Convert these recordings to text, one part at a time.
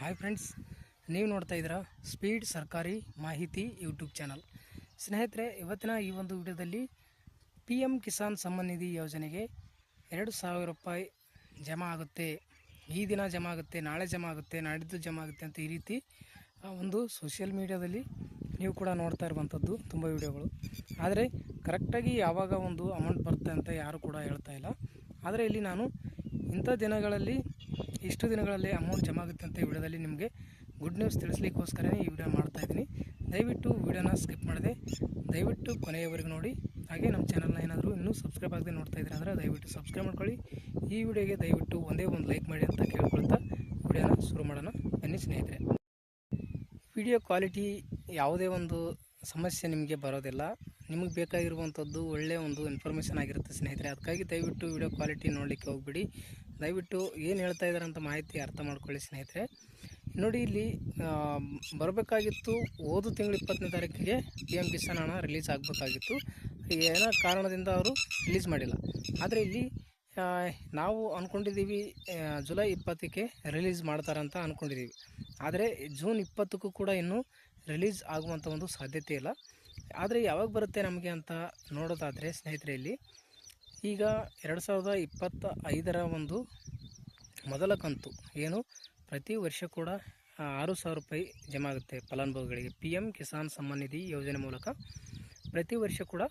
Hi friends ನೀವು ನೋಡ್ತಾ ಇದ್ದೀರಾ ಸ್ಪೀಡ್ ಸರ್ಕಾರಿ ಮಾಹಿತಿ ಯೂಟ್ಯೂಬ್ ಚಾನಲ್. ಸ್ನೇಹಿತರೆ ಇವತ್ತಿನ ಈ ಒಂದು ವಿಡಿಯೋದಲ್ಲಿ ಪಿ ಎಂ ಕಿಸಾನ್ ಸಮ್ಮಾನ್ ನಿಧಿ ಯೋಜನೆಗೆ ಎರಡು ಸಾವಿರ ರೂಪಾಯಿ ಜಮಾ ಆಗುತ್ತೆ. ಈ ದಿನ ಜಮಾ ಆಗುತ್ತೆ ನಾಳೆ ಜಮಾ ಆಗುತ್ತೆ ನಾಡಿದ್ದು ಜಮಾ ಆಗುತ್ತೆ ಅಂತ ಈ ರೀತಿ ಆ, ಒಂದು ಸೋಷಿಯಲ್ ಮೀಡಿಯಾದಲ್ಲಿ ನೀವು ಕೂಡ ನೋಡ್ತಾ ಇರುವಂಥದ್ದು ತುಂಬ ವಿಡಿಯೋಗಳು. ಆದರೆ ಕರೆಕ್ಟಾಗಿ ಯಾವಾಗ ಒಂದು ಅಮೌಂಟ್ ಬರುತ್ತೆ ಅಂತ ಯಾರು ಕೂಡ ಹೇಳ್ತಾ ಇಲ್ಲ. ಆದರೆ ಇಲ್ಲಿ ನಾನು ಇಂಥ ದಿನಗಳಲ್ಲಿ ಇಷ್ಟು ದಿನಗಳಲ್ಲಿ ಅಮೌಂಟ್ ಜಮಾ ಆಗುತ್ತೆ ಅಂತ ಈ ವಿಡಿಯೋದಲ್ಲಿ ನಿಮಗೆ ಗುಡ್ ನ್ಯೂಸ್ ತಿಳಿಸ್ಲಿಕ್ಕೋಸ್ಕರನೇ ಈ ವಿಡಿಯೋ ಮಾಡ್ತಾ ಇದ್ದೀನಿ. ದಯವಿಟ್ಟು ವಿಡಿಯೋನ ಸ್ಕಿಪ್ ಮಾಡಿದೆ ದಯವಿಟ್ಟು ಕೊನೆಯವರೆಗೂ ನೋಡಿ. ಹಾಗೆ ನಮ್ಮ ಚಾನಲ್ನ ಏನಾದರೂ ಇನ್ನೂ ಸಬ್ಸ್ಕ್ರೈಬ್ ಆಗದೆ ನೋಡ್ತಾ ಇದ್ದೀರಾ ಅಂದರೆ ದಯವಿಟ್ಟು ಸಬ್ಸ್ಕ್ರೈಬ್ ಮಾಡ್ಕೊಳ್ಳಿ. ಈ ವಿಡಿಯೋಗೆ ದಯವಿಟ್ಟು ಒಂದೇ ಒಂದು ಲೈಕ್ ಮಾಡಿ ಅಂತ ಕೇಳ್ಕೊಳ್ತಾ ವಿಡಿಯೋನ ಶುರು ಮಾಡೋಣ. ಬನ್ನಿ ಸ್ನೇಹಿತರೆ. ವಿಡಿಯೋ ಕ್ವಾಲಿಟಿ ಯಾವುದೇ ಒಂದು ಸಮಸ್ಯೆ ನಿಮಗೆ ಬರೋದಿಲ್ಲ. ನಿಮಗೆ ಬೇಕಾಗಿರುವಂಥದ್ದು ಒಳ್ಳೆಯ ಒಂದು ಇನ್ಫಾರ್ಮೇಷನ್ ಆಗಿರುತ್ತೆ ಸ್ನೇಹಿತರೆ. ಅದಕ್ಕಾಗಿ ದಯವಿಟ್ಟು ವಿಡಿಯೋ ಕ್ವಾಲಿಟಿ ನೋಡಲಿಕ್ಕೆ ಹೋಗ್ಬಿಡಿ. ದಯವಿಟ್ಟು ಏನು ಹೇಳ್ತಾ ಇದ್ದಾರೆ ಅಂತ ಮಾಹಿತಿ ಅರ್ಥ ಮಾಡ್ಕೊಳ್ಳಿ, ಸ್ನೇಹಿತರೆ. ನೋಡಿ, ಇಲ್ಲಿ ಬರಬೇಕಾಗಿತ್ತು ಹೋದ ತಿಂಗಳು ಇಪ್ಪತ್ತನೇ ತಾರೀಕಿಗೆ ಪಿ ಎಂ ಕಿಸಾನ್ ಹಣ ರಿಲೀಸ್ ಆಗಬೇಕಾಗಿತ್ತು. ಏನೋ ಕಾರಣದಿಂದ ಅವರು ರಿಲೀಸ್ ಮಾಡಿಲ್ಲ. ಆದರೆ ಇಲ್ಲಿ ನಾವು ಅಂದ್ಕೊಂಡಿದ್ದೀವಿ ಜುಲೈ ಇಪ್ಪತ್ತಕ್ಕೆ ರಿಲೀಸ್ ಮಾಡ್ತಾರಂತ ಅಂದ್ಕೊಂಡಿದ್ದೀವಿ ಆದರೆ ಜೂನ್ ಇಪ್ಪತ್ತಕ್ಕೂ ಕೂಡ ಇನ್ನೂ ರಿಲೀಸ್ ಆಗುವಂಥ ಒಂದು ಸಾಧ್ಯತೆ ಇಲ್ಲ. ಆದರೆ ಯಾವಾಗ ಬರುತ್ತೆ ನಮಗೆ ಅಂತ ನೋಡೋದಾದರೆ, ಸ್ನೇಹಿತರೆ, ಇಲ್ಲಿ ಈಗ ಎರಡು ಸಾವಿರದ ಇಪ್ಪತ್ತ ಐದರ ಒಂದು ಮೊದಲ ಕಂತು ಏನು? ಪ್ರತಿ ವರ್ಷ ಕೂಡ ಆರು ಸಾವಿರ ರೂಪಾಯಿ ಜಮಾ ಆಗುತ್ತೆ ಫಲಾನುಭವಿಗಳಿಗೆ. ಪಿ ಎಂ ಕಿಸಾನ್ ಸಮ್ಮಾನ್ ನಿಧಿ ಯೋಜನೆ ಮೂಲಕ ಪ್ರತಿ ವರ್ಷ ಕೂಡ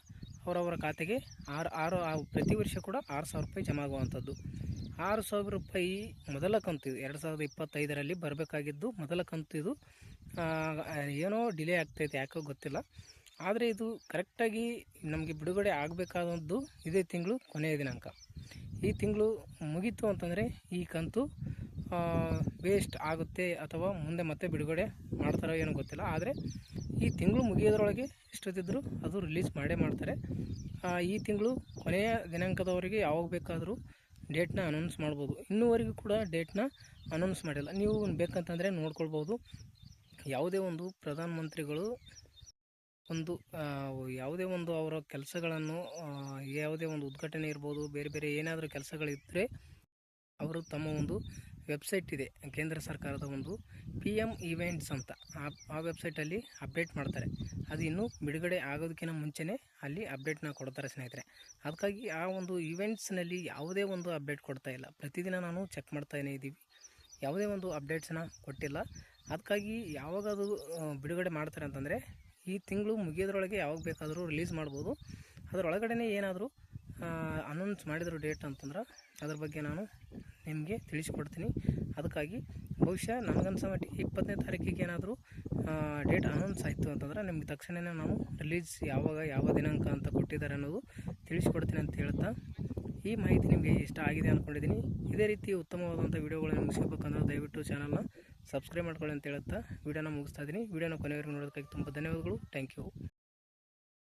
ಅವರವರ ಖಾತೆಗೆ ಆರು ಆರು ಪ್ರತಿ ವರ್ಷ ಕೂಡ ಆರು ಸಾವಿರ ರೂಪಾಯಿ ಜಮಾ ಆಗುವಂಥದ್ದು. ಆರು ಸಾವಿರ ರೂಪಾಯಿ ಮೊದಲ ಕಂತು ಇದು ಎರಡು ಸಾವಿರದ ಇಪ್ಪತ್ತೈದರಲ್ಲಿ ಬರಬೇಕಾಗಿದ್ದು ಮೊದಲ ಕಂತು ಇದು ಏನೋ ಡಿಲೇ ಆಗ್ತೈತೆ, ಯಾಕೋ ಗೊತ್ತಿಲ್ಲ. ಆದರೆ ಇದು ಕರೆಕ್ಟಾಗಿ ನಮಗೆ ಬಿಡುಗಡೆ ಆಗಬೇಕಾದದ್ದು ಇದೇ ತಿಂಗಳು ಕೊನೆಯ ದಿನಾಂಕ. ಈ ತಿಂಗಳು ಮುಗೀತು ಅಂತಂದರೆ ಈ ಕಂತು ವೇಸ್ಟ್ ಆಗುತ್ತೆ ಅಥವಾ ಮುಂದೆ ಮತ್ತೆ ಬಿಡುಗಡೆ ಮಾಡ್ತಾರೋ ಏನೋ ಗೊತ್ತಿಲ್ಲ. ಆದರೆ ಈ ತಿಂಗಳು ಮುಗಿಯೋದ್ರೊಳಗೆ ಎಷ್ಟೊತ್ತಿದ್ರೂ ಅದು ರಿಲೀಸ್ ಮಾಡೇ ಮಾಡ್ತಾರೆ. ಈ ತಿಂಗಳು ಕೊನೆಯ ದಿನಾಂಕದವರೆಗೆ ಯಾವಾಗ ಬೇಕಾದರೂ ಡೇಟ್ನ ಅನೌನ್ಸ್ ಮಾಡ್ಬೋದು. ಇನ್ನೂವರೆಗೂ ಕೂಡ ಡೇಟ್ನ ಅನೌನ್ಸ್ ಮಾಡಿಲ್ಲ. ನೀವು ಬೇಕಂತಂದರೆ ನೋಡ್ಕೊಳ್ಬೋದು. ಯಾವುದೇ ಒಂದು ಪ್ರಧಾನಮಂತ್ರಿಗಳು ಒಂದು ಯಾವುದೇ ಒಂದು ಅವರ ಕೆಲಸಗಳನ್ನು ಯಾವುದೇ ಒಂದು ಉದ್ಘಾಟನೆ ಇರ್ಬೋದು, ಬೇರೆ ಬೇರೆ ಏನಾದರೂ ಕೆಲಸಗಳಿದ್ದರೆ ಅವರು ತಮ್ಮ ಒಂದು ವೆಬ್ಸೈಟ್ ಇದೆ, ಕೇಂದ್ರ ಸರ್ಕಾರದ ಒಂದು ಪಿ ಎಂ ಈವೆಂಟ್ಸ್ ಅಂತ. ಆ ವೆಬ್ಸೈಟಲ್ಲಿ ಅಪ್ಡೇಟ್ ಮಾಡ್ತಾರೆ. ಅದು ಇನ್ನೂ ಬಿಡುಗಡೆ ಆಗೋದಕ್ಕಿಂತ ಮುಂಚೆನೇ ಅಲ್ಲಿ ಅಪ್ಡೇಟ್ನ ಕೊಡ್ತಾರೆ ಸ್ನೇಹಿತರೆ. ಅದಕ್ಕಾಗಿ ಆ ಒಂದು ಈವೆಂಟ್ಸ್ನಲ್ಲಿ ಯಾವುದೇ ಒಂದು ಅಪ್ಡೇಟ್ ಕೊಡ್ತಾ ಇಲ್ಲ. ಪ್ರತಿದಿನ ನಾನು ಚೆಕ್ ಮಾಡ್ತಾನೇ ಇದ್ದೀವಿ ಯಾವುದೇ ಒಂದು ಅಪ್ಡೇಟ್ಸನ್ನ ಕೊಟ್ಟಿಲ್ಲ. ಅದಕ್ಕಾಗಿ ಯಾವಾಗ ಅದು ಬಿಡುಗಡೆ ಮಾಡ್ತಾರೆ ಅಂತಂದರೆ ಈ ತಿಂಗಳು ಮುಗಿಯೋದ್ರೊಳಗೆ ಯಾವಾಗ ಬೇಕಾದರೂ ರಿಲೀಸ್ ಮಾಡ್ಬೋದು. ಅದರೊಳಗಡೆ ಏನಾದರೂ ಅನೌನ್ಸ್ ಮಾಡಿದ್ರು ಡೇಟ್ ಅಂತಂದ್ರೆ ಅದ್ರ ಬಗ್ಗೆ ನಾನು ನಿಮಗೆ ತಿಳಿಸ್ಕೊಡ್ತೀನಿ. ಅದಕ್ಕಾಗಿ ಬಹುಶಃ ನನಗನ್ಸೋ ಮಟ್ಟಿಗೆ ಇಪ್ಪತ್ತನೇ ತಾರೀಕಿಗೆ ಏನಾದರೂ ಡೇಟ್ ಅನೌನ್ಸ್ ಆಯಿತು ಅಂತಂದ್ರೆ ನಿಮಗೆ ತಕ್ಷಣವೇ ನಾವು ರಿಲೀಸ್ ಯಾವಾಗ, ಯಾವ ದಿನಾಂಕ ಅಂತ ಕೊಟ್ಟಿದ್ದಾರೆ ಅನ್ನೋದು ತಿಳಿಸ್ಕೊಡ್ತೀನಿ ಅಂತ ಹೇಳ್ತಾ ಈ ಮಾಹಿತಿ ನಿಮಗೆ ಇಷ್ಟ ಆಗಿದೆ ಅಂದ್ಕೊಂಡಿದ್ದೀನಿ ಇದೇ ರೀತಿ ಉತ್ತಮವಾದಂಥ ವೀಡಿಯೋಗಳನ್ನು ನಿಮ್ಗೆ ಸಿಗಬೇಕಂದ್ರೆ ದಯವಿಟ್ಟು ಚಾನಲ್ನ ಸಬ್ಸ್ಕ್ರೈಬ್ ಮಾಡ್ಕೊಳ್ಳಿ ಅಂತ ಹೇಳುತ್ತಾ ವೀಡಿಯೋನ ಮುಗಿಸ್ತಾ ಇದ್ದೀನಿ. ವೀಡಿಯೋನ ಕೊನೆವರೆಗೂ ನೋಡೋದಕ್ಕಾಗಿ ತುಂಬ ಧನ್ಯವಾದಗಳು. Thank you.